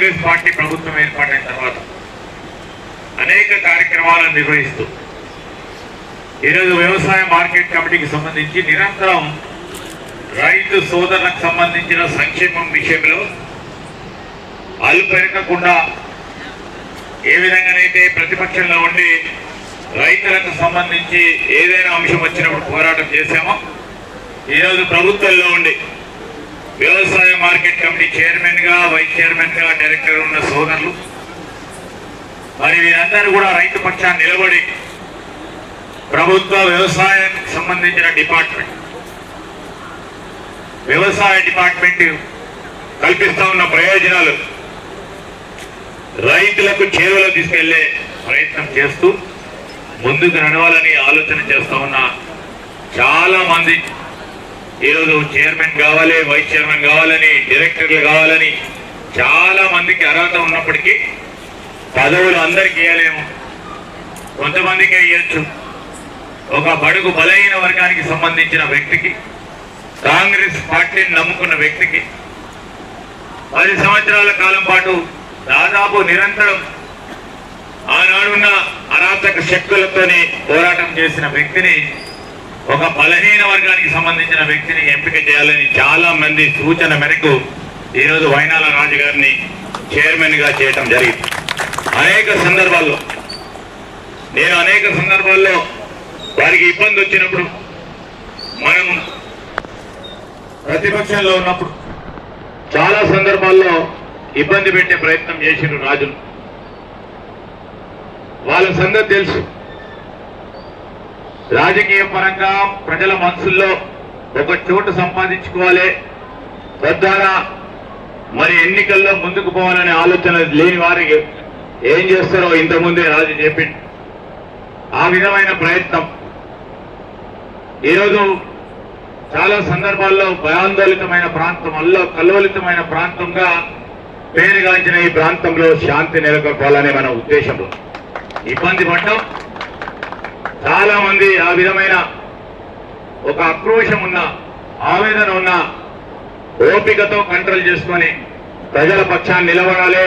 Congress party ప్రభుత్వం ఏర్పడిన తర్వాత అనేక కార్యక్రమాలను నిర్వహిస్తూ ఈరోజు వ్యవసాయ మార్కెట్ కమిటీకి సంబంధించి నిరంతరం రైతు సోదరులకు సంబంధించిన సంక్షేమం విషయంలో అల్పెరకకుండా ఏ విధంగానైతే ప్రతిపక్షంలో ఉండి రైతులకు సంబంధించి ఏదైనా అంశం వచ్చినప్పుడు పోరాటం చేశామో ఈరోజు ప్రభుత్వంలో ఉండి వ్యవసాయ మార్కెట్ కమిటీ చైర్మన్గా వైస్ చైర్మన్గా డైరెక్టర్ ఉన్న సోదరులు మరి వీరందరూ కూడా రైతు పక్షాన్ని నిలబడి ప్రభుత్వ వ్యవసాయానికి సంబంధించిన డిపార్ట్మెంట్ వ్యవసాయ డిపార్ట్మెంట్ కల్పిస్తా ఉన్న ప్రయోజనాలు రైతులకు చేరువలో తీసుకెళ్ళే ప్రయత్నం చేస్తూ ముందుకు నడవాలని ఆలోచన చేస్తా ఉన్న చాలా మంది ఈరోజు చైర్మన్ కావాలి వైస్ చైర్మన్ కావాలని డైరెక్టర్లు కావాలని చాలా మందికి అర్హత ఉన్నప్పటికీ పదవులు అందరికి ఇవ్వలేము కొంతమందికి ఇవ్వచ్చు ఒక బడుగు బలహీన వర్గానికి సంబంధించిన వ్యక్తికి కాంగ్రెస్ పార్టీని నమ్ముకున్న వ్యక్తికి పది సంవత్సరాల కాలం పాటు దాదాపు నిరంతరం ఆనాడున్న అరాచక శక్తులతోనే పోరాటం చేసిన వ్యక్తిని ఒక బలహీన వర్గానికి సంబంధించిన వ్యక్తిని ఎంపిక చేయాలని చాలా మంది సూచన మేరకు ఈరోజు వైనాల రాజు గారిని చైర్మన్గా చేయటం జరిగింది. అనేక సందర్భాల్లో నేను అనేక సందర్భాల్లో వారికి ఇబ్బంది వచ్చినప్పుడు మనం ప్రతిపక్షంలో ఉన్నప్పుడు చాలా సందర్భాల్లో ఇబ్బంది పెట్టే ప్రయత్నం చేసిండ్రు రాజును. వాళ్ళ సంగతి తెలుసు. రాజకీయ పరంగా ప్రజల మనసుల్లో ఒక చోటు సంపాదించుకోవాలి. తద్వారా మరి ఎన్నికల్లో ముందుకు పోవాలనే ఆలోచన లేని వారికి ఏం చేస్తారో ఇంతకుముందే రాజు చెప్పిండు. ఆ విధమైన ప్రయత్నం. ఈరోజు చాలా సందర్భాల్లో భయాందోళితమైన ప్రాంతం అల్లో కల్లోలితమైన ప్రాంతంగా పేరుగాంచిన ఈ ప్రాంతంలో శాంతి నెలకొల్పాలనే మన ఉద్దేశంలో. ఇబ్బంది పడ్డం చాలా మంది ఆ విధమైన ఒక ఆక్రోశం ఉన్న ఆవేదన ఉన్న ఓపికతో కంట్రోల్ చేసుకొని ప్రజల పక్షాన్ని నిలబడాలి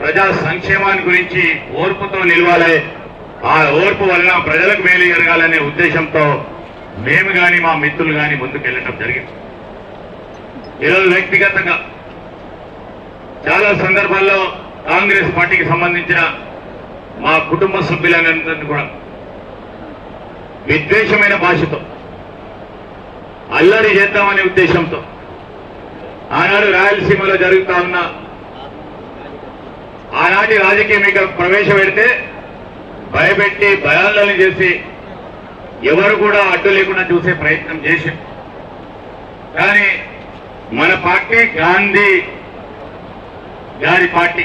ప్రజా సంక్షేమాన్ని గురించి ఓర్పుతో నిలవాలి. ఆ ఓర్పు వలన ప్రజలకు మేలు జరగాలనే ఉద్దేశంతో మేము కానీ మా మిత్రులు కానీ ముందుకెళ్ళటం జరిగింది. ఈరోజు వ్యక్తిగతంగా చాలా సందర్భాల్లో కాంగ్రెస్ పార్టీకి సంబంధించిన మా కుటుంబ సభ్యులందరినీ కూడా విద్వేషమైన భాషతో అల్లరి చేద్దామనే ఉద్దేశంతో ఆనాడు రాయలసీమలో జరుగుతా ఉన్న ఆనాటి రాజకీయ మీకు ప్రవేశపెడితే భయపెట్టి భయాలను చేసి ఎవరు కూడా అడ్డు లేకుండా చూసే ప్రయత్నం చేసి కానీ మన పార్టీ గాంధీ గారి పార్టీ.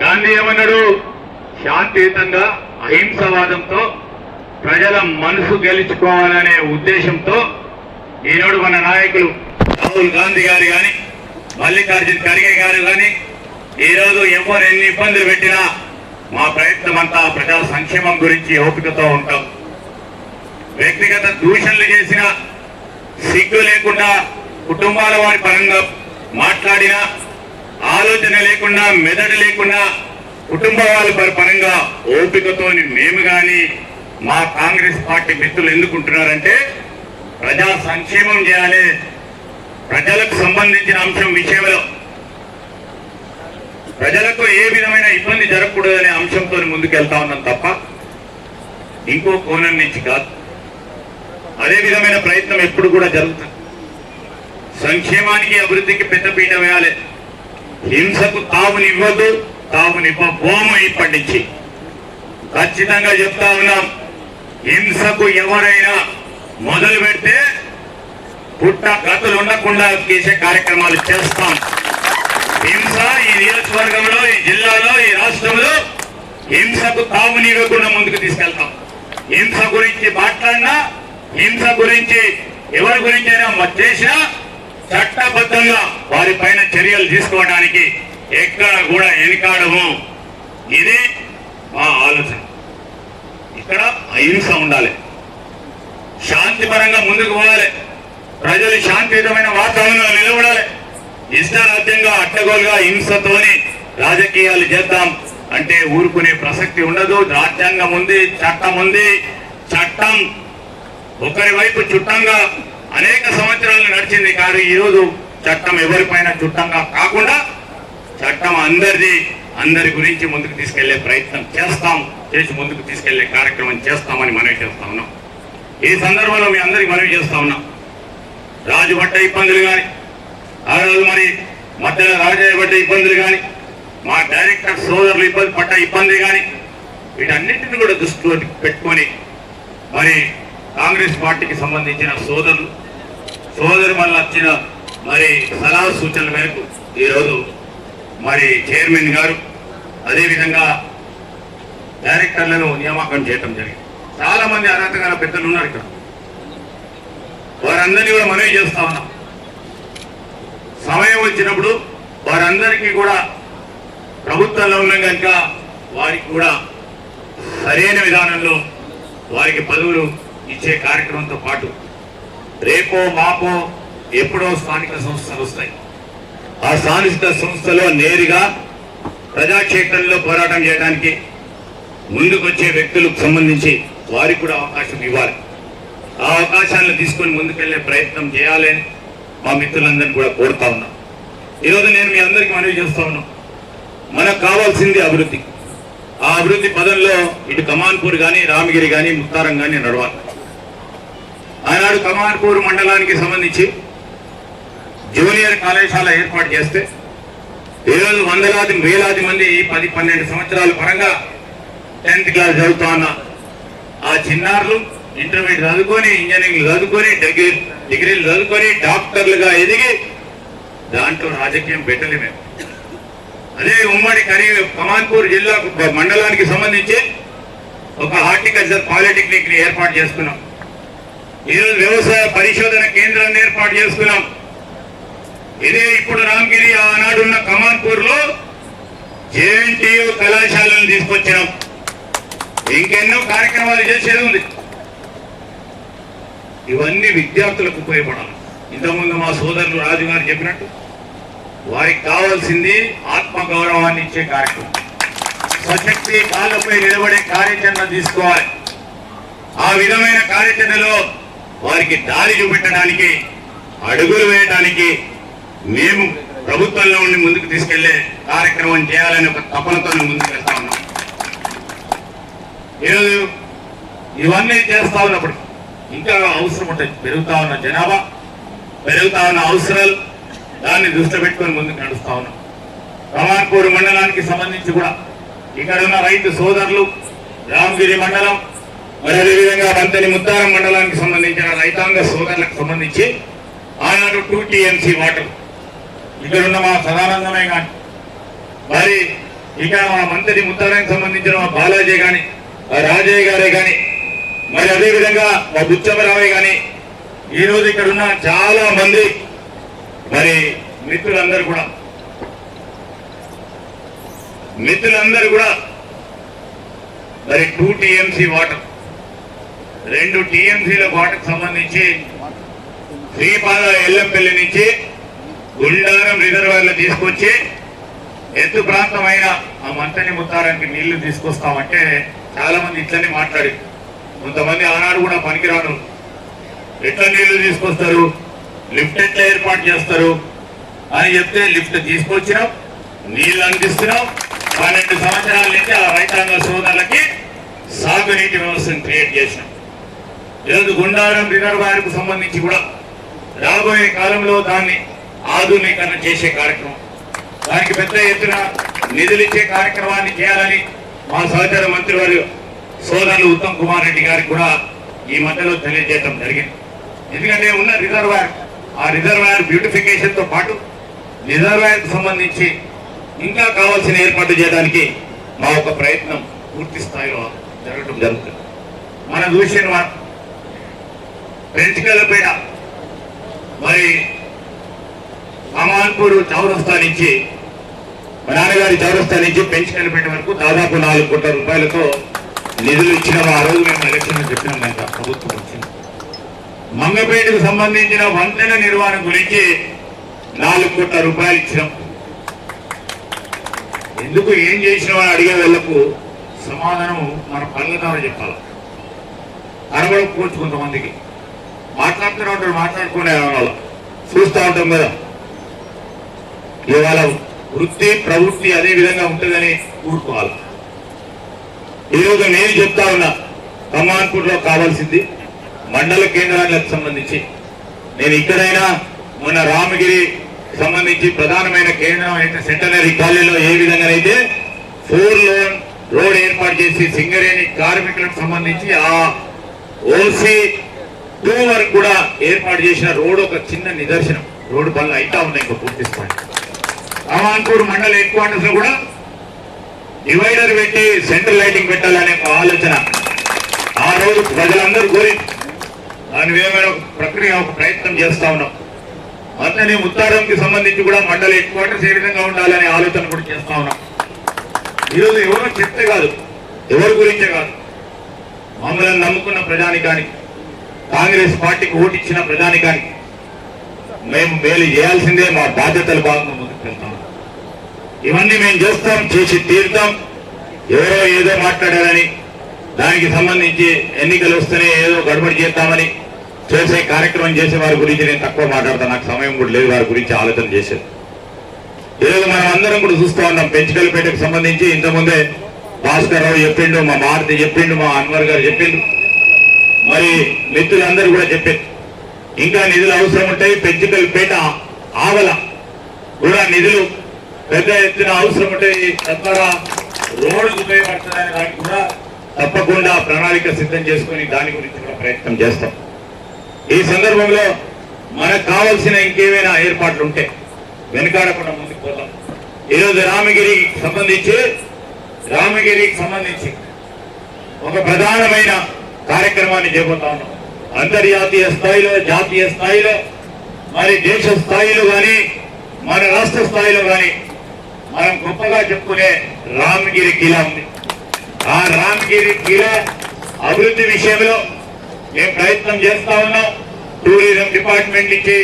గాంధీ ఏమన్నాడు? శాంతియుతంగా అహింసవాదంతో ప్రజల మనసు గెలుచుకోవాలనే ఉద్దేశంతో ఈనాడు మన నాయకులు రాహుల్ గాంధీ గారు కానీ మల్లికార్జున్ ఖర్గే గారు కానీ ఈరోజు ఎవరు ఎన్ని ఇబ్బందులు పెట్టినా మా ప్రయత్నం అంతా ప్రజా సంక్షేమం గురించి ఓపికతో ఉంటాం. వ్యక్తిగత దూషణలు చేసిన సిగ్గు లేకుండా కుటుంబాల వారి పరంగా మాట్లాడిన ఆలోచన లేకుండా మెదడు లేకుండా కుటుంబ వాళ్ళ పరంగా ఓపికతోని మేము కానీ మా కాంగ్రెస్ పార్టీ మిత్రులు ఎందుకుంటున్నారంటే ప్రజా సంక్షేమం చేయాలి. ప్రజలకు సంబంధించిన అంశం విషయంలో. ప్రజలకు ఏ విధమైన ఇబ్బంది జరగకూడదు అనే అంశంతో ముందుకెళ్తా ఉన్నాం తప్ప ఇంకో కోణం నుంచి కాదు. అదే విధమైన ప్రయత్నం ఎప్పుడు కూడా జరుగుతుంది. సంక్షేమానికి అభివృద్ధికి పెద్దపీట వేయాలి. హింసకు తావునివ్వద్దు తావునివ్వబోము ఇప్పటి నుంచి. ఖచ్చితంగా చెప్తా ఉన్నాం. హింసకు ఎవరైనా మొదలు పెడితే పుట్ట గతులు ఉండకుండా చేసే కార్యక్రమాలు చేస్తాం. హింస ఈ నియోజకవర్గంలో ఈ జిల్లాలో ఈ రాష్ట్రంలో హింసకు తావునివ్వకుండా ముందుకు తీసుకెళ్తాం. హింస గురించి మాట్లాడినా హింస గురించి ఎవరి గురించి అయినా చేసినా చట్టబద్ధంగా వారి పైన చర్యలు తీసుకోవడానికి ఎక్కడ కూడా వెనుకాడము. ఇది మా ఆలోచన. ఇక్కడ అహింస ఉండాలి. శాంతిపరంగా ముందుకు పోవాలి. ప్రజలు శాంతియుతమైన వాతావరణంలో నిలబడాలి. ఇష్టారాజ్యంగా అడ్డగోలుగా హింసతోని రాజకీయాలు చేద్దాం అంటే ఊరుకునే ప్రసక్తి ఉండదు. రాజ్యాంగం ఉంది చట్టం ఉంది. చట్టం ఒకరి వైపు చుట్టంగా అనేక సంవత్సరాలు నడిచింది కానీ ఈరోజు చట్టం ఎవరిపైన చుట్టంగా కాకుండా చట్టం అందరిది అందరి గురించి ముందుకు తీసుకెళ్ళే ప్రయత్నం చేస్తాం చేసి ముందుకు తీసుకెళ్ళే కార్యక్రమం చేస్తామని మనవి చేస్తా ఉన్నాం. ఈ సందర్భంలో మీ అందరికి మనవి చేస్తా ఉన్నాం. రాజు పడ్డ ఇబ్బందులు కానీ ఆ రోజు మరి మధ్యలో రాజయ్య పడ్డ ఇబ్బందులు కానీ మా డైరెక్టర్ సోదరులు ఇబ్బంది పడ్డ ఇబ్బంది కానీ వీటన్నిటిని కూడా దృష్టిలో పెట్టుకొని మరి కాంగ్రెస్ పార్టీకి సంబంధించిన సోదరులు సోదరు వల్ల వచ్చిన మరి సలహా సూచనల మేరకు ఈరోజు మరి చైర్మన్ గారు అదేవిధంగా డైరెక్టర్లను నియామకం చేయటం జరిగింది. చాలా మంది అర్హత గల పెద్దలు ఉన్నారు ఇక్కడ. వారందరినీ కూడా మనవి చేస్తా ఉన్నాం. సమయం వచ్చినప్పుడు వారందరికీ కూడా ప్రభుత్వంలో ఉన్న కనుక వారికి కూడా సరైన విధానంలో వారికి పదవులు ఇచ్చే కార్యక్రమంతో పాటు రేపో మాపో ఎప్పుడో స్థానిక సంస్థలు వస్తాయి. ఆ స్థానిక సంస్థలో నేరుగా ప్రజాక్షేత్రంలో పోరాటం చేయడానికి ముందుకొచ్చే వ్యక్తులకు సంబంధించి వారికి కూడా అవకాశం ఇవ్వాలి. ఆ అవకాశాలను తీసుకొని ముందుకెళ్ళే ప్రయత్నం చేయాలని మా మిత్రులందరినీ కూడా కోరుతా ఉన్నాం. ఈరోజు నేను మీ అందరికీ మనవి చేస్తా ఉన్నాం. మనకు కావాల్సింది అభివృద్ధి. ఆ అభివృద్ధి పదంలో ఇటు కమాన్పూర్ కానీ రామగిరి కానీ ముత్తారం కానీ నడవాలి. ఆనాడు కమాన్పూర్ మండలానికి సంబంధించి జూనియర్ కళాశాల ఏర్పాటు చేస్తే ఈరోజు వందలాది వేలాది మంది పది పన్నెండు సంవత్సరాల పరంగా టెన్త్ క్లాస్ చదువుతా ఉన్న ఆ చిన్నారులు ఇంటర్మీడియట్ చదువుకొని ఇంజనీరింగ్ చదువుకొని డిగ్రీ డిగ్రీలు చదువుకొని డాక్టర్లుగా ఎదిగి దాంట్లో రాజకీయం పెట్టలే అదే ఉమ్మడి కరీ కమాన్పూర్ జిల్లా మండలానికి సంబంధించి ఒక హార్టికల్చర్ పాలిటెక్నిక్ని ఏర్పాటు చేసుకున్నాం. ఈరోజు వ్యవసాయ పరిశోధన కేంద్రాన్ని ఏర్పాటు చేసుకున్నాం. ఇదే ఇప్పుడు రామగిరి ఆనాడున్న కమాన్పూర్లో జేఎన్టీయు కళాశాలను తీసుకొచ్చినాం. ఇంకెన్నో కార్యక్రమాలు చేసేది ఉంది. ఇవన్నీ విద్యార్థులకు ఉపయోగపడాలి. ఇంతకుముందు మా సోదరులు రాజు గారు చెప్పినట్టు వారికి కావాల్సింది ఆత్మగౌరవాన్ని ఇచ్చే కార్యక్రమం. సశక్తి కాళ్ళపై నిలబడే కార్యాచరణ తీసుకోవాలి. ఆ విధమైన కార్యాచరణలో వారికి దారి చూపెట్టడానికి అడుగులు వేయడానికి మేము ప్రభుత్వంలో ఉండి ముందుకు తీసుకెళ్ళే కార్యక్రమం చేయాలని ఒక తపనతో ముందుకు వెళ్తా ఉన్నాం. ఈరోజు ఇవన్నీ చేస్తా ఉన్నప్పుడు ఇంకా అవసరం ఉంటుంది పెరుగుతా ఉన్న జనాభా పెరుగుతా ఉన్న అవసరాలు దాన్ని దృష్టి పెట్టుకొని ముందుకు నడుస్తా ఉన్నాం. రమాన్పూర్ మండలానికి సంబంధించి కూడా ఇక్కడ ఉన్న రైతు సోదరులు రామగిరి మండలం మరి అదేవిధంగా మంతని ముత్తారం మండలానికి సంబంధించిన రైతాంగ సోదరులకు సంబంధించి ఆనాడు టూ టీఎంసీ వాటర్ ఇక్కడ ఉన్న మా సదానందమే కానీ మరి ఇక మా మంత్రి ముత్తారానికి సంబంధించిన మా బాలాజీ కానీ మా రాజయ్య గారే కానీ మరి అదేవిధంగా మా బుచ్చమరావే కానీ ఈ రోజు ఇక్కడ ఉన్న చాలా మంది మరి మిత్రులందరూ కూడా మిత్రులందరూ కూడా మరి టూ టీఎంసీ వాటర్ రెండు టీఎంసీల వాటర్కి సంబంధించి శ్రీపాద ఎల్లంపల్లి నుంచి గుండారం రిజర్వాయర్లు తీసుకొచ్చి ఎత్తు ప్రాంతమైన ఆ మంతని ముత్తారానికి నీళ్ళు తీసుకొస్తామంటే చాలా మంది ఇట్లనే మాట్లాడి కొంతమంది ఆనాడు కూడా పనికిరాను. ఎట్లా నీళ్ళు తీసుకొస్తారు? లిఫ్ట్ ఎట్లా ఏర్పాటు చేస్తారు? అని చెప్తే లిఫ్ట్ తీసుకొచ్చినాం నీళ్ళు అందిస్తున్నాం. పన్నెండు సంవత్సరాల నుంచి ఆ రైతాంగ సోదరులకి సాగునీటి వ్యవస్థను క్రియేట్ చేసినాం. ఈరోజు గుండారం రిజర్వాయర్కు సంబంధించి కూడా రాబోయే కాలంలో దాన్ని ఆధునీకరణ చేసే కార్యక్రమం. దానికి పెద్ద ఎత్తున నిధులు ఇచ్చే కార్యక్రమాన్ని చేయాలని మా సహచర మంత్రివారు సోదరులు ఉత్తమ్ కుమార్ రెడ్డి గారికి కూడా ఈ మధ్యలో తెలియజేయడం జరిగింది. ఎందుకంటే ఉన్న రిజర్వాయర్ ఆ రిజర్వాయర్ బ్యూటిఫికేషన్తో పాటు రిజర్వాయర్కు సంబంధించి ఇంకా కావాల్సిన ఏర్పాటు చేయడానికి మా ఒక ప్రయత్నం పూర్తి స్థాయిలో జరగడం జరుగుతుంది. మన చూసిన పెంచుకలపేట మరి అమాన్పూర్ చౌరస్తా నుంచి మా నాన్నగారి చౌరస్తా నుంచి పెంచుకలపేట వరకు దాదాపు నాలుగు కోట్ల రూపాయలతో నిధులు ఇచ్చిన. ఆ రోజు మేము ఎలక్షన్ చెప్పినాం. కనుక ప్రభుత్వం వచ్చింది. మంగపేటకు సంబంధించిన వంతెన నిర్వహణ గురించి నాలుగు కోట్ల రూపాయలు ఇచ్చినాం. ఎందుకు ఏం చేసినామని అడిగే వాళ్ళకు సమాధానం మన పనుల ద్వారా చెప్పాలి అరవడకపోవచ్చు కొంతమందికి. మాట్లాడుతూనే ఉంటారు మాట్లాడుకునే వాళ్ళు. చూస్తూ ఉంటాం కదా. ఇవాళ వృత్తి ప్రవృత్తి అదే విధంగా ఉంటుందని ఊరుకోవాలి. ఈరోజు నేను చెప్తా ఉన్నా కమాన్పూర్లో కావాల్సింది మండల కేంద్రాలకు సంబంధించి. నేను ఇక్కడైనా మొన్న రామగిరి సంబంధించి ప్రధానమైన కేంద్రం అయితే సెంటనరీ కాలనీలో ఏ విధంగానైతే ఫోర్ లోన్ రోడ్ ఏర్పాటు చేసి సింగరేణి కార్మికులకు సంబంధించి ఆ ఓసీ టూ వరకు కూడా ఏర్పాటు చేసిన రోడ్ ఒక చిన్న నిదర్శనం. రోడ్డు పనులు అయితా ఉన్నాయి ఇంకా పూర్తి స్థాయి. అమాన్పూర్ మండల హెడ్ క్వార్టర్స్లో కూడా డివైడర్ పెట్టి సెంట్రల్ లైటింగ్ పెట్టాలనే ఆలోచన. ఆ రోజు ప్రజలందరూ కోరి దాని విధమైన ప్రక్రియ ఒక ప్రయత్నం చేస్తా ఉన్నాం. అట్లనే ఉత్తారంకి సంబంధించి కూడా మండల హెడ్ క్వార్టర్స్ ఏ విధంగా ఉండాలనే ఆలోచన కూడా చేస్తా ఉన్నాం. ఈరోజు ఎవరో చెప్తే కాదు ఎవరి గురించే కాదు. మమ్మల్ని నమ్ముకున్న ప్రజానికానికి కాంగ్రెస్ పార్టీకి ఓటిచ్చిన ప్రజానికానికి మేము మేలు చేయాల్సిందే మా బాధ్యతలు భాగంగా ముందుకు వెళ్తాం ఇవన్నీ మేము చేస్తాం చేసి తీర్థం ఎవరో ఏదో మాట్లాడారని దానికి సంబంధించి ఎన్నికలు వస్తేనే ఏదో గడబడి చేద్దామని చేసే కార్యక్రమం చేసే వారి గురించి నేను తక్కువ మాట్లాడతాను నాకు సమయం కూడా లేదు వారి గురించి ఆలోచన చేసేది. ఈరోజు మనం అందరం కూడా చూస్తూ ఉన్నాం. పెంచుకలపేటకు సంబంధించి ఇంతకుముందే భాస్కర్ రావు చెప్పిండు మా మారుతి చెప్పిండు మా అన్వర్ గారు చెప్పిండు. మరి మిత్రులందరూ కూడా చెప్పారు. ఇంకా నిధులు అవసరం ఉంటాయి పెంచుకలపేట ఆవల కూడా నిధులు పెద్ద ఎత్తున అవసరం ఉంటే తద్వారా రోడ్డు ఉపయోగపడుతుందనే దానికి కూడా తప్పకుండా ప్రణాళిక సిద్ధం చేసుకుని దాని గురించి కూడా ప్రయత్నం చేస్తాం. ఈ సందర్భంలో మనకు కావాల్సిన ఇంకేమైనా ఏర్పాట్లు ఉంటే వెనకాడకుండా ముందుకు పోతాం. ఈరోజు రామగిరికి సంబంధించి రామగిరికి సంబంధించి ఒక ప్రధానమైన కార్యక్రమాన్ని చేపడతా ఉన్నాం. అంతర్జాతీయ స్థాయిలో జాతీయ స్థాయిలో మరి దేశ స్థాయిలో కానీ మన రాష్ట్ర స్థాయిలో కానీ మనం గొప్పగా చెప్పుకునే రామగిరి కిలా ఉంది. ఆ రామగిరి కిలా అభివృద్ధి విషయంలో మేము ప్రయత్నం చేస్తా ఉన్నాం. టూరిజం డిపార్ట్మెంట్ నుంచి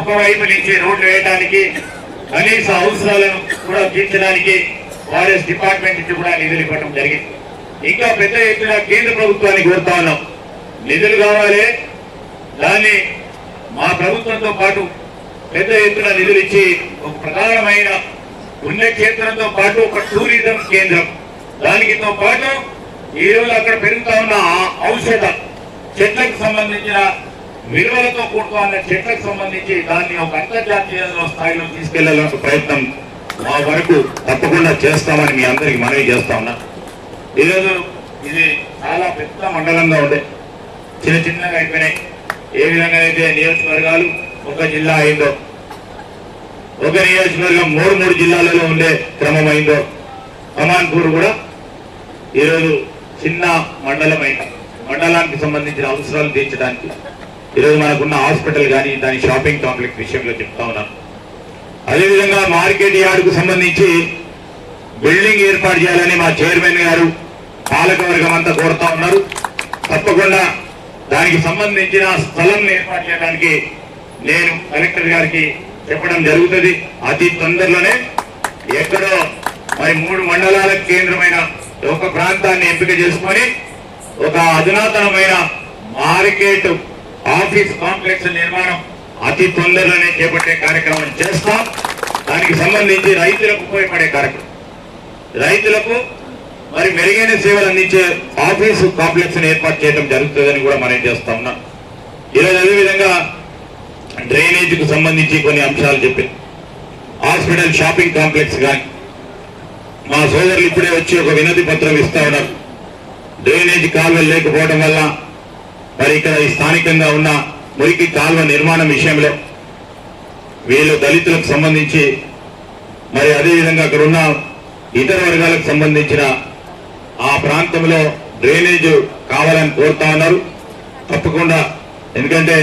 ఒకవైపు నుంచి రోడ్లు వేయడానికి కనీస అవసరాలను కూడా తీర్చడానికి ఫారెస్ట్ డిపార్ట్మెంట్ నుంచి కూడా నిధులు ఇవ్వడం జరిగింది. ఇంకా పెద్ద ఎత్తున కేంద్ర ప్రభుత్వాన్ని కోరుతా ఉన్నాం. నిధులు కావాలి దాన్ని మా ప్రభుత్వంతో పాటు పెద్ద ఎత్తున నిధులు ఇచ్చి ఒక ప్రధానమైన పుణ్యక్షేత్రంతో పాటు ఒక టూరిజం కేంద్రం. దానికితో పాటు ఈ రోజు అక్కడ పెరుగుతా ఉన్న ఔషధ చెట్లకు సంబంధించిన విలువలతో కూడుకున్న చెట్లకు సంబంధించి దాన్ని ఒక అంతర్జాతీయ స్థాయిలో తీసుకెళ్ళాలని ప్రయత్నం మా వరకు తప్పకుండా చేస్తామని మీ అందరికి మనవి చేస్తా ఉన్నా. ఈరోజు ఇది చాలా పెద్ద మండలంగా ఉండే. చిన్న చిన్నగా అయిపోయినాయి. ఏ విధంగా అయితే నియోజకవర్గాలు ఒక జిల్లా అయిందో ఒక నియోజకవర్గం మూడు మూడు జిల్లాలలో ఉండే క్రమం అయిందో అమాన్పూర్ కూడా ఈరోజు చిన్న మండలమైన మండలానికి సంబంధించిన అవసరాలు తీర్చడానికి ఈరోజు మనకున్న హాస్పిటల్ కానీ దాని షాపింగ్ కాంప్లెక్స్ విషయంలో చెప్తా ఉన్నాను అదేవిధంగా మార్కెట్ యార్డుకు సంబంధించి బిల్డింగ్ ఏర్పాటు చేయాలని మా చైర్మన్ గారు పాలకవర్గం అంతా కోరుతా ఉన్నారు. తప్పకుండా దానికి సంబంధించిన స్థలం ఏర్పాటు చేయడానికి నేను కలెక్టర్ గారికి చెప్పడం జరుగుతుంది. అతి తొందరలోనే ఎక్కడో మరి మూడు మండలాల కేంద్రమైన ఒక ప్రాంతాన్ని ఎంపిక చేసుకొని ఒక అధునాతనమైన మార్కెట్ ఆఫీస్ కాంప్లెక్స్ నిర్మాణం అతి తొందరలోనే చేపట్టే కార్యక్రమం చేస్తాం. దానికి సంబంధించి రైతులకు ఉపయోగపడే కార్యక్రమం. రైతులకు మరి మెరుగైన సేవలు అందించే ఆఫీసు కాంప్లెక్స్ ఏర్పాటు చేయడం జరుగుతుందని కూడా మనం చేస్తా ఉన్నాం. ఈరోజు అదేవిధంగా డ్రైనేజ్కు సంబంధించి కొన్ని అంశాలు చెప్పి హాస్పిటల్ షాపింగ్ కాంప్లెక్స్ కానీ మా సోదరులు ఇప్పుడే వచ్చి ఒక వినతి పత్రం ఇస్తా ఉన్నారు. డ్రైనేజ్ కాలువలు లేకపోవడం వల్ల మరి ఇక్కడ ఈ స్థానికంగా ఉన్న మురికి కాలువ నిర్మాణం విషయంలో వీళ్ళు దళితులకు సంబంధించి మరి అదేవిధంగా అక్కడ ఉన్న ఇతర వర్గాలకు సంబంధించిన ఆ ప్రాంతంలో డ్రైనేజ్ కావాలని కోరుతా ఉన్నారు. తప్పకుండా ఎందుకంటే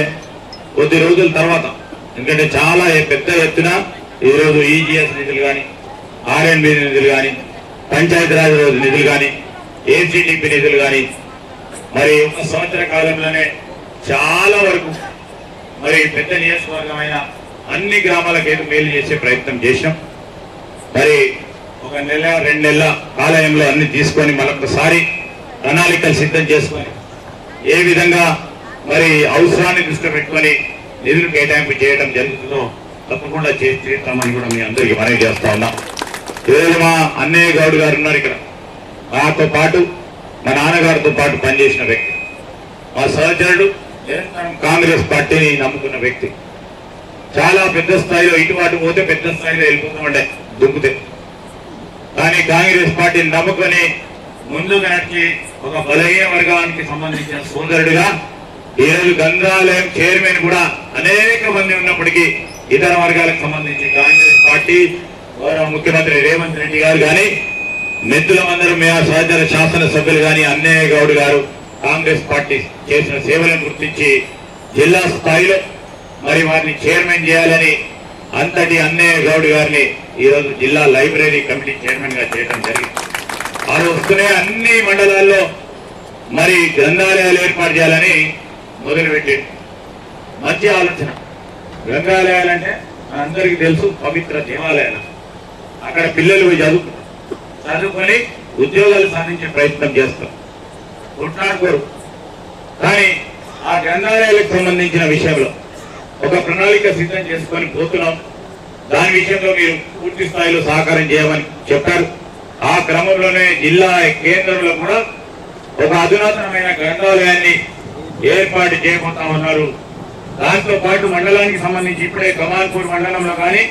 కొద్ది రోజుల తర్వాత ఎందుకంటే చాలా పెద్ద ఎత్తున ఈరోజు ఈజీఎస్ నిధులు కానీ ఆర్ఎన్బి నిధులు కానీ పంచాయతీరాజ్ నిధులు కానీ ఏసీడిపి నిధులు కానీ మరి ఒక సంవత్సర కాలంలోనే చాలా వరకు మరి పెద్ద నియోజకవర్గమైన అన్ని గ్రామాలకు మేలు చేసే ప్రయత్నం చేశాం. మరి ఒక నెల రెండు నెలల కాలయంలో అన్ని తీసుకొని మరొకసారి ప్రణాళికలు సిద్ధం చేసుకొని ఏ విధంగా మరి అవసరాన్ని దృష్టి పెట్టుకొని నిధులు కేటాయింపు చేయడం జరుగుతుందో తప్పకుండా చేసి తీరుతామని కూడా మీ అందరికీ మనవి చేస్తా ఉన్నాం. ఈరోజు మా అన్నయ్య గౌడ్ గారు ఉన్నారు ఇక్కడ. నాతో పాటు మా నాన్నగారితో పాటు పనిచేసిన వ్యక్తి. మా సహచరుడు కాంగ్రెస్ పార్టీని నమ్ముకున్న వ్యక్తి. చాలా పెద్ద స్థాయిలో ఇటు అటు పోతే పెద్ద స్థాయిలో వెళ్ళిపోతామండే దుంకుతే. కానీ కాంగ్రెస్ పార్టీని నమ్ముకొని ముందుకు నడిచి ఒక బలహీన వర్గానికి సంబంధించిన సోదరుడిగా ఈ రోజు గంగాలయం చైర్మన్ కూడా అనేక మంది ఉన్నప్పటికీ ఇతర వర్గాలకు సంబంధించి కాంగ్రెస్ పార్టీ గౌరవ ముఖ్యమంత్రి రేవంత్ రెడ్డి గారు కానీ మిత్రుల అందరూ మీ సహచర శాసనసభ్యులు కానీ అన్నయ్య గౌడ్ గారు కాంగ్రెస్ పార్టీ చేసిన సేవలను గుర్తించి జిల్లా స్థాయిలో మరి వారిని చైర్మన్ చేయాలని అంతటి అన్నయ్య గౌడ్ గారిని ఈరోజు జిల్లా లైబ్రరీ కమిటీ చైర్మన్గా చేయడం జరిగింది. వారు వస్తున్న అన్ని మండలాల్లో మరి గ్రంథాలయాలు ఏర్పాటు చేయాలని మొదలుపెట్టేది మంచి ఆలోచన గ్రంథాలయాలు అంటే అందరికీ తెలుసు పవిత్ర దేవాలయాలు. అక్కడ పిల్లలు చదువుకుంటారు. చదువుకొని ఉద్యోగాలు సాధించే ప్రయత్నం చేస్తారు. కొట్లాడుకోరు. కానీ ఆ గ్రంథాలయాలకు సంబంధించిన విషయంలో ఒక ప్రణాళిక సిద్ధం చేసుకొని పోతున్నాం. దాని విషయంలో మీరు పూర్తి స్థాయిలో సహకారం చేయమని చెప్పారు ఆ క్రమంలోనే జిల్లా కేంద్రంలో కూడా ఒక అధునాతనమైన గ్రంథాలయాన్ని ఏర్పాటు చేయబోతా ఉన్నారు. దాంతో పాటు మండలానికి సంబంధించి ఇప్పుడే కమాల్పూర్ మండలంలో కానీ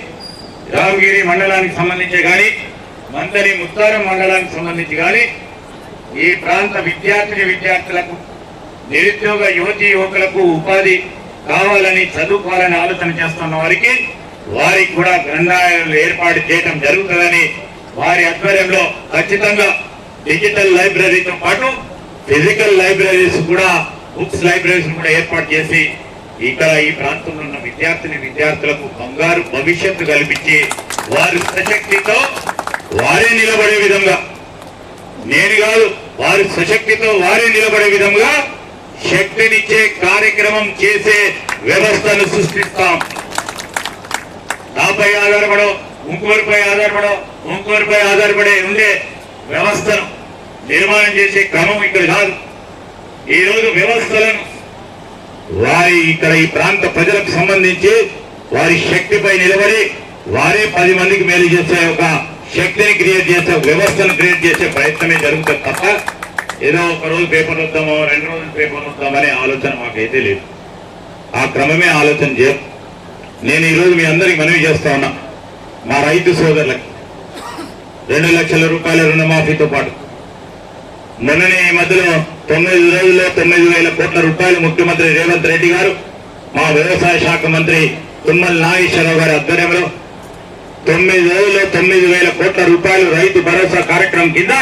రామగిరి మండలానికి సంబంధించి కానీ మంత్రి ముత్తారం మండలానికి సంబంధించి కానీ ఈ ప్రాంత విద్యార్థిని విద్యార్థులకు నిరుద్యోగ యువతి యువకులకు ఉపాధి కావాలని చదువుకోవాలని ఆలోచన చేస్తున్న వారికి వారికి కూడా గ్రంథాలయాలు ఏర్పాటు చేయడం జరుగుతుందని వారి ఆధ్వర్యంలో ఖచ్చితంగా డిజిటల్ లైబ్రరీతో పాటు ఫిజికల్ లైబ్రరీస్ కూడా బుక్స్ లైబ్రరీస్ కూడా ఏర్పాటు చేసి ఇక్కడ ఈ ప్రాంతంలో ఉన్న విద్యార్థిని విద్యార్థులకు బంగారు భవిష్యత్తు కల్పించి వారి సశక్తితో వారే నిలబడే విధంగా నేను కాదు వారి సశక్తితో వారే నిలబడే విధంగా శక్తినిచ్చే కార్యక్రమం చేసే వ్యవస్థను సృష్టిస్తాం. నాపై ఆధారపడో ఇంకోరిపై ఆధారపడో ఇంకోరిపై ఆధారపడే ఉండే వ్యవస్థను నిర్మాణం చేసే క్రమం ఇక్కడ కాదు. ఈ రోజు వ్యవస్థలను వారి ఇక్కడ ఈ ప్రాంత ప్రజలకు సంబంధించి వారి శక్తిపై నిలబడి వారే పది మందికి మేలు చేసే ఒక శక్తిని క్రియేట్ చేసే వ్యవస్థను క్రియేట్ చేసే ప్రయత్నమే జరుగుతుంది తప్ప ఏదో ఒక రోజు పేపర్ వద్దామో రెండు రోజులు పేపర్ వద్దామనే ఆలోచన మాకైతే లేదు. ఆ క్రమమే ఆలోచన చేయ నేను ఈరోజు మీ అందరికి మనవి చేస్తా ఉన్నా. మా రైతు సోదరులకి రెండు లక్షల రూపాయల రుణమాఫీతో పాటు. మొన్ననే ఈ మధ్యలో తొమ్మిది రోజుల్లో తొమ్మిది వేల కోట్ల రూపాయలు ముఖ్యమంత్రి రేవంత్ రెడ్డి గారు మా వ్యవసాయ శాఖ మంత్రి తుమ్మల నాగేశ్వరరావు గారి ఆధ్వర్యంలో తొమ్మిది రోజుల్లో తొమ్మిది వేల కోట్ల రూపాయలు రైతు భరోసా కార్యక్రమం కింద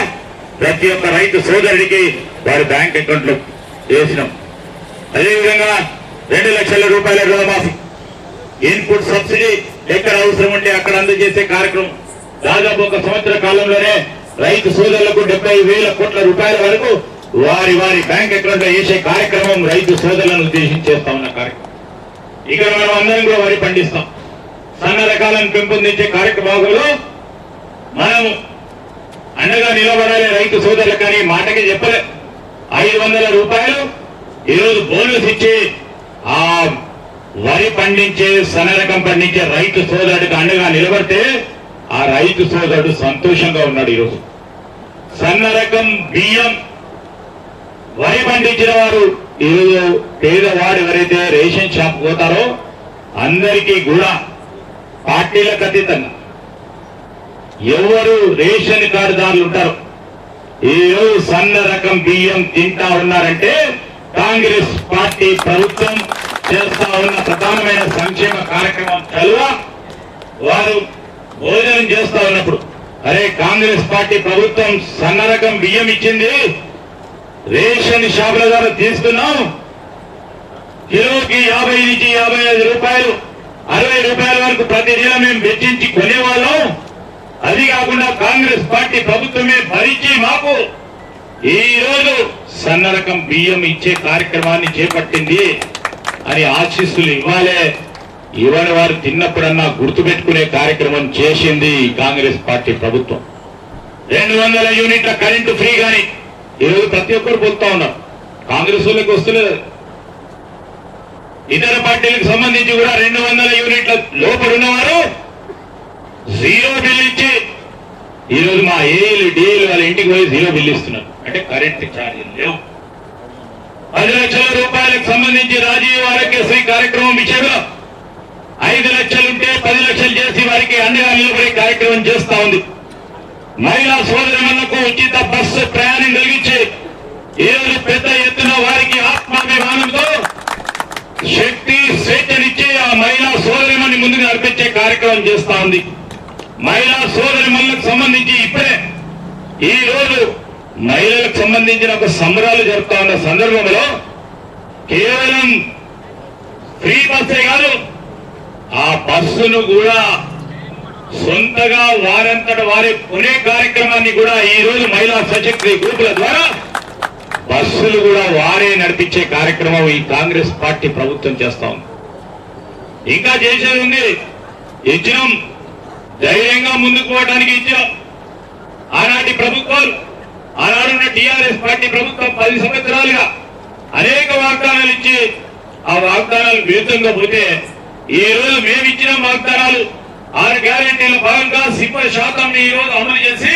ప్రతి ఒక్క రైతు సోదరుడికి వారి బ్యాంక్ అకౌంట్లో వేసినాం. అదేవిధంగా రెండు లక్షల రూపాయల రుణమాఫీ ఇన్పుట్ సబ్సిడీ ఎక్కడ అవసరం ఉంటే అక్కడ అందజేసే కార్యక్రమం. దాదాపు ఒక సంవత్సర కాలంలోనే రైతు సోదరులకు డెబ్బై వేల కోట్ల రూపాయల వరకు వారి వారి బ్యాంక్ అకౌంట్లో వేసే కార్యక్రమం రైతు సోదరులను ఉద్దేశించి చేస్తా ఉన్న కార్యక్రమం. ఇక్కడ మనం అందరం కూడా వరి పండిస్తాం. సన్న రకాలను పెంపొందించే కార్యక్రమంలో మనం అండగా నిలబడాలి రైతు సోదరులకు కానీ మాటకి చెప్పలే. ఐదు వందల రూపాయలు ఈరోజు బోనస్ ఇచ్చి ఆ వరి పండించే సన్న రకం పండించే రైతు సోదరుడికి అండగా నిలబడితే ఆ రైతు సోదరుడు సంతోషంగా ఉన్నాడు ఈరోజు. సన్న రకం బియ్యం వరి పండించిన వారు ఈరోజు పేదవాడు ఎవరైతే రేషన్ షాప్ పోతారో అందరికీ కూడా పార్టీలకు అతీతంగా ఎవరు రేషన్ కార్డుదారులు ఉంటారు ఈరోజు సన్న రకం బియ్యం తింటా ఉన్నారంటే కాంగ్రెస్ పార్టీ ప్రభుత్వం చేస్తా ఉన్న ప్రధానమైన సంక్షేమ కార్యక్రమం చలువ వారు భోజనం చేస్తా ఉన్నప్పుడు అరే కాంగ్రెస్ పార్టీ ప్రభుత్వం సన్న రకం బియ్యం ఇచ్చింది రేషన్ షాపుల ద్వారా తీసుకున్నాం. కిలోకి యాభై నుంచి యాభై ఐదు రూపాయలు అరవై రూపాయల వరకు ప్రతి నెల మేము వెచ్చించి కొనేవాళ్ళం. అది కాకుండా కాంగ్రెస్ పార్టీ ప్రభుత్వమే భరించి మాకు ఈ రోజు సన్న రకం బియ్యం ఇచ్చే కార్యక్రమాన్ని చేపట్టింది అని ఆశీస్సులు ఇవ్వాలే. ఇవాళ వారు తిన్నప్పుడన్నా గుర్తుపెట్టుకునే కార్యక్రమం చేసింది కాంగ్రెస్ పార్టీ ప్రభుత్వం. రెండు వందల యూనిట్ల కరెంటు ఫ్రీ గాని ఈరోజు ప్రతి ఒక్కరు పొందుతా ఉన్నారు. కాంగ్రెస్ వాళ్ళకి వస్తలేదు ఇతర పార్టీలకు సంబంధించి కూడా రెండు వందల యూనిట్ల లోపల ఉన్నవారు జీరో బిల్ ఇచ్చి ఈరోజు మా ఏలు డీలు వాళ్ళ ఇంటికి పోయి జీరో బిల్ ఇస్తున్నారు. అంటే కరెంట్ ఛార్జీలు లేవు. పది లక్షల రూపాయలకు సంబంధించి రాజీవ్ ఆరోగ్యశ్రీ కార్యక్రమం విషయంలో ఐదు లక్షలుంటే పది లక్షలు చేసి వారికి అండగా నిలబడే కార్యక్రమం చేస్తా ఉంది. మహిళా సోదరులకు ఉచిత బస్సు ప్రయాణం కలిగించి ఈ రోజు పెద్ద ఎత్తున వారికి ఆత్మాభిమానంతో శక్తి స్వేచ్ఛనిచ్చి ఆ మహిళా సోదరిమని ముందుకు నడిపించే కార్యక్రమం చేస్తా ఉంది. మహిళా సోదరిమణులకు సంబంధించి ఇప్పుడే ఈ రోజు మహిళలకు సంబంధించిన ఒక సంబరాలు జరుపుతా ఉన్న సందర్భంలో కేవలం ఫ్రీ బస్సే కాదు ఆ బస్సును కూడా సొంతగా వారంతట వారే కొనే కార్యక్రమాన్ని కూడా ఈ రోజు మహిళా సశక్తి గ్రూపుల ద్వారా బస్సులు కూడా వారే నడిపించే కార్యక్రమం ఈ కాంగ్రెస్ పార్టీ ప్రభుత్వం చేస్తా ఉంది. ఇంకా చేసేది ఉంది. ఇచ్చినాం. ధైర్యంగా ముందుకు పోవడానికి ఇచ్చాం ఆనాటి ప్రభుత్వాలు ఆనాడున్న టిఆర్ఎస్ పార్టీ ప్రభుత్వం పది సంవత్సరాలుగా అనేక వాగ్దానాలు ఇచ్చి ఆ వాగ్దానాలు విరుద్ధంగా పోతే ఈ రోజు మేము ఇచ్చిన వాగ్దానాలు. ఆరు గ్యారంటీల భాగంగా సిబ్బ శాతం ఈ రోజు అమలు చేసి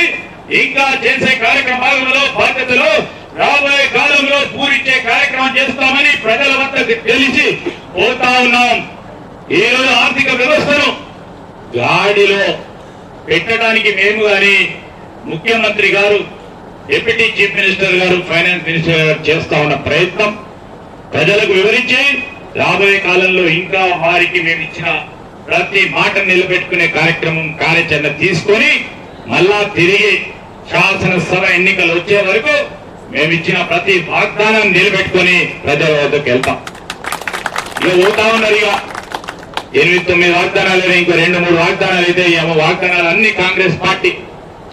ఇంకా చేసే కార్యక్రమాలలో బాధ్యతలు రాబోయే కాలంలో పూరించే కార్యక్రమం చేస్తామని ప్రజల వద్ద తెలిసి పోతా ఉన్నాం. ఈ రోజు ఆర్థిక వ్యవస్థను గాడిలో పెట్టడానికి మేము గాని ముఖ్యమంత్రి గారు డిప్యూటీ చీఫ్ మినిస్టర్ గారు ఫైనాన్స్ మినిస్టర్ గారు చేస్తా ఉన్న ప్రయత్నం ప్రజలకు వివరించి రాబోయే కాలంలో ఇంకా వారికి మేము ఇచ్చిన ప్రతి మాట నిలబెట్టుకునే కార్యక్రమం కార్యాచరణ తీసుకొని మళ్ళా తిరిగి శాసనసభ ఎన్నికలు వచ్చే వరకు మేము ఇచ్చిన ప్రతి వాగ్దానం నిలబెట్టుకొని ప్రజల వద్దకు వెళ్తాం. ఇక పోతా ఉన్నారు ఇక. ఎనిమిది తొమ్మిది వాగ్దానాలు అయినా ఇంకో రెండు మూడు వాగ్దానాలు అయితే ఏమో వాగ్దానాలు అన్ని కాంగ్రెస్ పార్టీ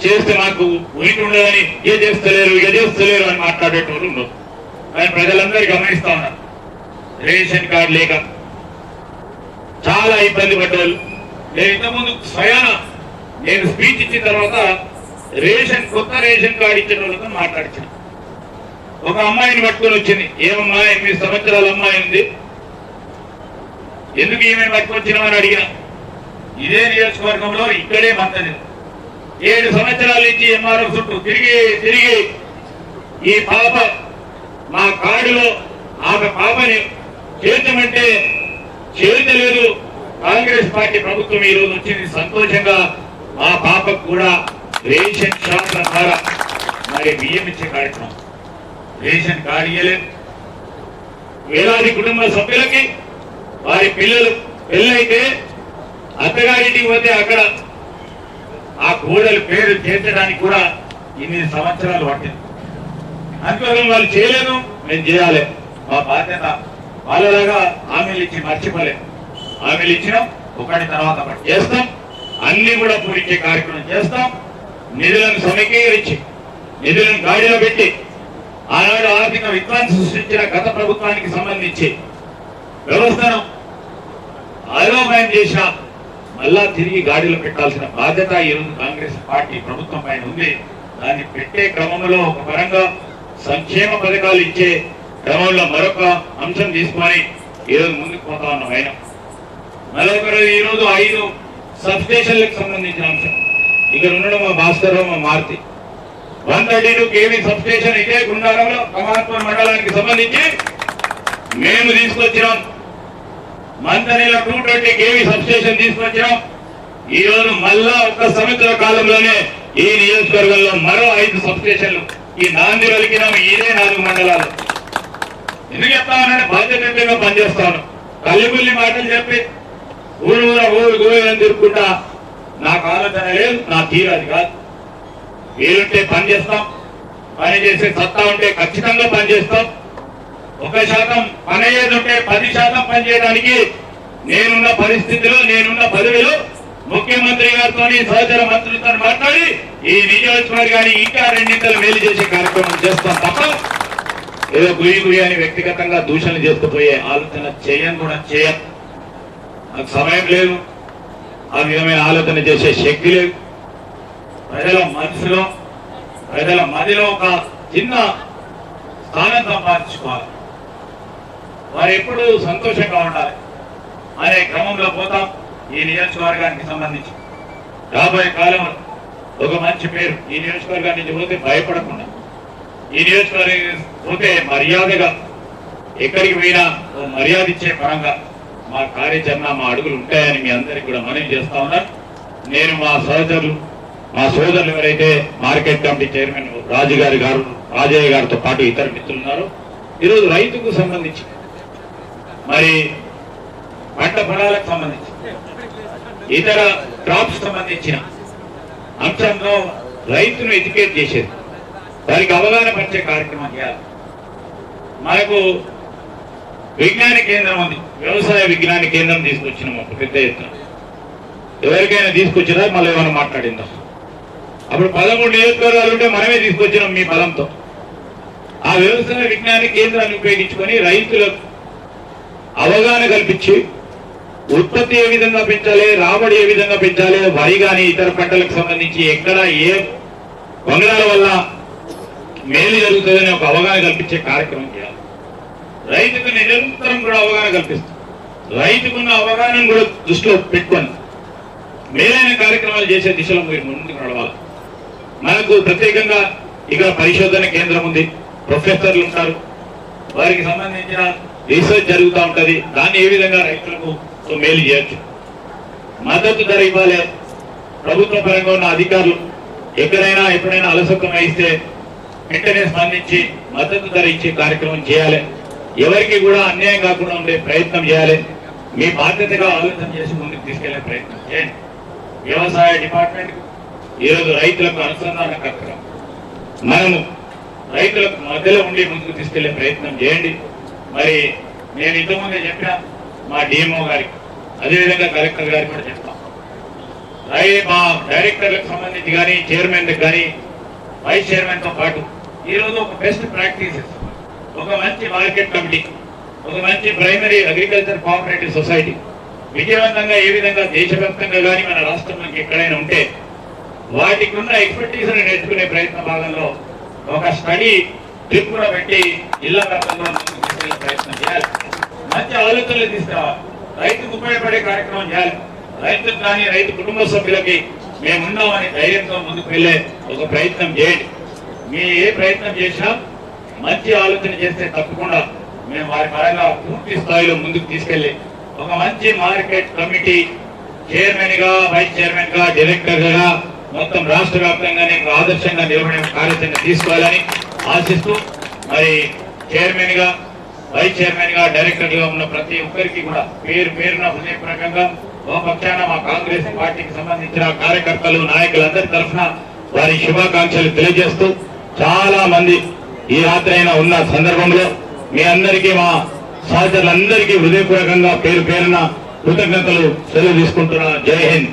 చేస్తే మాకు ఉనికి ఉండదని ఏ చేస్తలేరు ఏ చేస్తలేరు అని మాట్లాడేటోళ్ళు ఉన్నారు. కానీ ప్రజలందరూ గమనిస్తా ఉన్నారు. రేషన్ కార్డు లేక చాలా ఇబ్బంది పడ్డవాళ్ళు నేను ఇంతకుముందు స్వయాన నేను స్పీచ్ ఇచ్చిన తర్వాత రేషన్ కొత్త రేషన్ కార్డు ఇచ్చిన వాళ్ళతో మాట్లాడించిన ఒక అమ్మాయిని పట్టుకొని వచ్చింది. ఏమమ్మా ఎనిమిది సంవత్సరాల అమ్మాయి ఉంది. ఎందుకు ఈమెను పట్టుకొచ్చినామని అడిగా ఇదే నియోజకవర్గంలో ఇక్కడే మంతది ఏడు సంవత్సరాల నుంచి ఎంఆర్ఓ చుట్టూ తిరిగి తిరిగి ఈ పాప మా కాడులో ఆమె పాపని చేర్చమంటే చేర్చలేదు కాంగ్రెస్ పార్టీ ప్రభుత్వం ఈ రోజు వచ్చింది. సంతోషంగా మా పాపకు కూడా రేషన్ షాపుల ద్వారా మరి బియ్యం ఇచ్చే కార్యక్రమం. రేషన్ కార్డు ఇయ్యలేదు. వేలాది కుటుంబ సభ్యులకి వారి పిల్లలు పెళ్ళైతే అత్తగారింటికి పోతే అక్కడ ఆ కోడలు పేరు చేర్చడానికి కూడా ఇన్ని సంవత్సరాలు పట్టింది. అందుకోసం వాళ్ళు చేయలేదు మేము చేయాలి. మా బాధ్యత వాళ్ళలాగా హామీలు ఇచ్చి మర్చిపోలే హామీలు ఇచ్చినాం ఒకటి తర్వాత ఒకటి చేస్తాం. అన్ని కూడా పూరించే కార్యక్రమం చేస్తాం. నిధులను సమీకరించి నిధులను గాడిలో పెట్టి ఆనాడు ఆర్థిక విధ్వంసం సృష్టించిన గత ప్రభుత్వానికి సంబంధించి వ్యవస్థను ఆరోపణం చేశాం. మళ్ళా తిరిగి గాడిలో పెట్టాల్సిన బాధ్యత ఈరోజు కాంగ్రెస్ పార్టీ ప్రభుత్వం పైన ఉంది. దాన్ని పెట్టే క్రమంలో ఒక పరంగా సంక్షేమ పథకాలు ఇచ్చే క్రమంలో మరొక అంశం తీసుకొని ఈరోజు ముందుకు పోతా ఉన్నాం ఆయన. మరొకరు ఈరోజు ఐదు సబ్ స్టేషన్లకు సంబంధించిన అంశం. ఇక్కడ ఉండడం మా భాస్కర్ మా Maruti. One thirty two KV sub station ఇదే గుండారంలో కమాన్పూర్ మండలానికి సంబంధించి మేము తీసుకొచ్చినాం. మంతనీలో టూ ట్వంటీ కేవీ సబ్స్టేషన్ తీసుకొచ్చాం ఈ రోజు మళ్ళా ఒక్క సంవత్సర కాలంలోనే ఈ నియోజకవర్గంలో మరో ఐదు సబ్స్టేషన్లు ఈ నాంది వెలికినాం ఇదే నాలుగు మండలాలు. ఎందుకు చెప్తామనంటే బాధ్యతగా పనిచేస్తాను. కల్లిబుల్లి మాటలు చెప్పి ఊరు ఊర ఊరు గోయని తిరుక్కుంటా నాకు ఆలోచన లేదు నా తీరు అది కాదు. వీలుంటే పని చేస్తాం పని చేసే సత్తా ఉంటే ఖచ్చితంగా పనిచేస్తాం. ఒక శాతం పని అయ్యేది ఉంటే పది శాతం పనిచేయడానికి నేనున్న పరిస్థితిలో నేనున్న పదవిలో ముఖ్యమంత్రి గారితో సహచర మంత్రులతో మాట్లాడి ఈ నియోజకవర్గాన్ని ఇంకా రెండింతలు మేలు చేసే కార్యక్రమం చేస్తాం తప్ప ఏదో గుయ్యి గుయ్యి అని వ్యక్తిగతంగా దూషణలు చేసుకుపోయే ఆలోచన చేయను కూడా చేయం. నాకు సమయం లేదు. ఆ విధమైన ఆలోచన చేసే శక్తి లేదు. ప్రజల మనసులో ప్రజల మదిలో ఒక చిన్న స్థానం సంపాదించుకోవాలి. వారు ఎప్పుడు సంతోషంగా ఉండాలి. అనే క్రమంలో పోతాం ఈ నియోజకవర్గానికి సంబంధించి. రాబోయే కాలంలో ఒక మంచి పేరు ఈ నియోజకవర్గాన్ని నుంచి పోతే భయపడకుండా. ఈ నియోజకవర్గం పోతే మర్యాదగా ఎక్కడికి పోయినా ఓ మర్యాద ఇచ్చే పరంగా మా కార్యాచరణ మా అడుగులు ఉంటాయని మీ అందరికి కూడా మనవి చేస్తా ఉన్నారు నేను మా సహచరులు మా సోదరులు ఎవరైతే మార్కెట్ కమిటీ చైర్మన్ రాజు గారి గారు రాజయ్య గారితో పాటు ఇతర మిత్రులు ఉన్నారు ఈరోజు రైతుకు సంబంధించి మరి పంట పొలాలకు సంబంధించి ఇతర క్రాప్స్ సంబంధించిన అంశంలో రైతును ఎడ్యుకేట్ చేసేది. వారికి అవగాహన పరిచే కార్యక్రమం చేయాలి. మనకు విజ్ఞాన కేంద్రం ఉంది. వ్యవసాయ విజ్ఞాన కేంద్రం తీసుకొచ్చినాము ఒక పెద్ద ఎత్తున. ఎవరికైనా తీసుకొచ్చినా మళ్ళీ ఏమైనా మాట్లాడిందాం? అప్పుడు పదమూడు నియోజకవర్గాలు ఉంటే మనమే తీసుకొచ్చినాం మీ బలంతో ఆ వ్యవసాయ విజ్ఞాన కేంద్రాన్ని ఉపయోగించుకొని రైతులకు అవగాహన కల్పించి ఉత్పత్తి ఏ విధంగా పెంచాలి రాబడి ఏ విధంగా పెంచాలి వరి కానీ ఇతర పంటలకు సంబంధించి ఎక్కడ ఏ వంగడాల వల్ల మేలు జరుగుతుందని ఒక అవగాహన కల్పించే కార్యక్రమం చేయాలి. రైతుకు నిరంతరం కూడా అవగాహన కల్పిస్తుంది రైతుకున్న అవగాహన కూడా దృష్టిలో పెట్టుకొని మేలైన కార్యక్రమాలు చేసే దిశలో మీరు ముందుకు నడవాలి. మనకు ప్రత్యేకంగా ఇక్కడ పరిశోధన కేంద్రం ఉంది. ప్రొఫెసర్లు ఉంటారు. వారికి సంబంధించిన రీసెర్చ్ జరుగుతూ ఉంటది. దాన్ని ఏ విధంగా రైతులకు మేలు చేయొచ్చు? మద్దతు ధర ఇవ్వాలి. ప్రభుత్వ పరంగా ఉన్న అధికారులు ఎక్కడైనా ఎప్పుడైనా అలసత్వం వహిస్తే వెంటనే స్పందించి మద్దతు ధర ఇచ్చే కార్యక్రమం చేయాలి. ఎవరికి కూడా అన్యాయం కాకుండా ఉండే ప్రయత్నం చేయాలి. మీ బాధ్యతగా ఆలోచన చేసి ముందుకు తీసుకెళ్ళే ప్రయత్నం చేయండి. వ్యవసాయ డిపార్ట్మెంట్ ఈరోజు రైతులకు అనుసంధాన కార్యక్రమం. మనము రైతులకు మధ్యలో ఉండి ముందుకు తీసుకెళ్ళే ప్రయత్నం చేయండి. మరి నేను ఇంతకుముందే చెప్పిన మా డిఎంఓ గారికి అదేవిధంగా కలెక్టర్ గారికి కూడా చెప్తాం. రై మా డైరెక్టర్లకు సంబంధించి కానీ చైర్మన్ కానీ వైస్ చైర్మన్తో పాటు ఈ రోజు ఒక బెస్ట్ ప్రాక్టీసెస్ ఒక మంచి మార్కెట్ కమిటీ ఒక మంచి ప్రైమరీ అగ్రికల్చర్ కోఆపరేటివ్ సొసైటీ విజయవంతంగా ఏ విధంగా దేశవ్యాప్తంగా కానీ మన రాష్ట్రంలో ఎక్కడైనా ఉంటే వాటికి ఉన్న ఎక్స్పర్టీస్ నేర్చుకునే ప్రయత్న భాగంలో ఒక స్టడీ దీన్ని కూడా పెట్టి ఇళ్ళ వ్యాప్తంగా ప్రయత్నం చేయాలి. మంచి ఆలోచనలు తీసుకురావాలి రైతుకు ఉపయోగపడే కార్యక్రమం చేయాలి. రైతుకు కానీ రైతు కుటుంబ సభ్యులకి మేము ఉన్నామని ధైర్యంతో ముందుకు వెళ్ళే ఒక ప్రయత్నం చేయండి. మీ ఏ ప్రయత్నం చేసినా మంచి ఆలోచన చేస్తే తప్పకుండా మేము వారి పరంగా పూర్తి స్థాయిలో ముందుకు తీసుకెళ్ళి ఒక మంచి మార్కెట్ కమిటీ చైర్మన్గా వైస్ చైర్మన్గా డైరెక్టర్గా మొత్తం రాష్ట్ర వ్యాప్తంగా ఆదర్శంగా నిర్వహణ కార్యాచరణ తీసుకోవాలని ఆశిస్తూ మరి చైర్మన్గా వైస్ చైర్మన్గా డైరెక్టర్గా ఉన్న ప్రతి ఒక్కరికి కూడా పేరు పేరున హృదయపూర్వకంగా ఓ పక్షాన మా కాంగ్రెస్ పార్టీకి సంబంధించిన కార్యకర్తలు నాయకులందరి తరఫున వారి శుభాకాంక్షలు తెలియజేస్తూ చాలా మంది ఈ రాత్రి ఉన్న సందర్భంలో మీ అందరికీ మా సహచరులందరికీ హృదయపూర్వకంగా పేరు పేరున కృతజ్ఞతలు సెలవు తీసుకుంటున్నా. జై హింద్.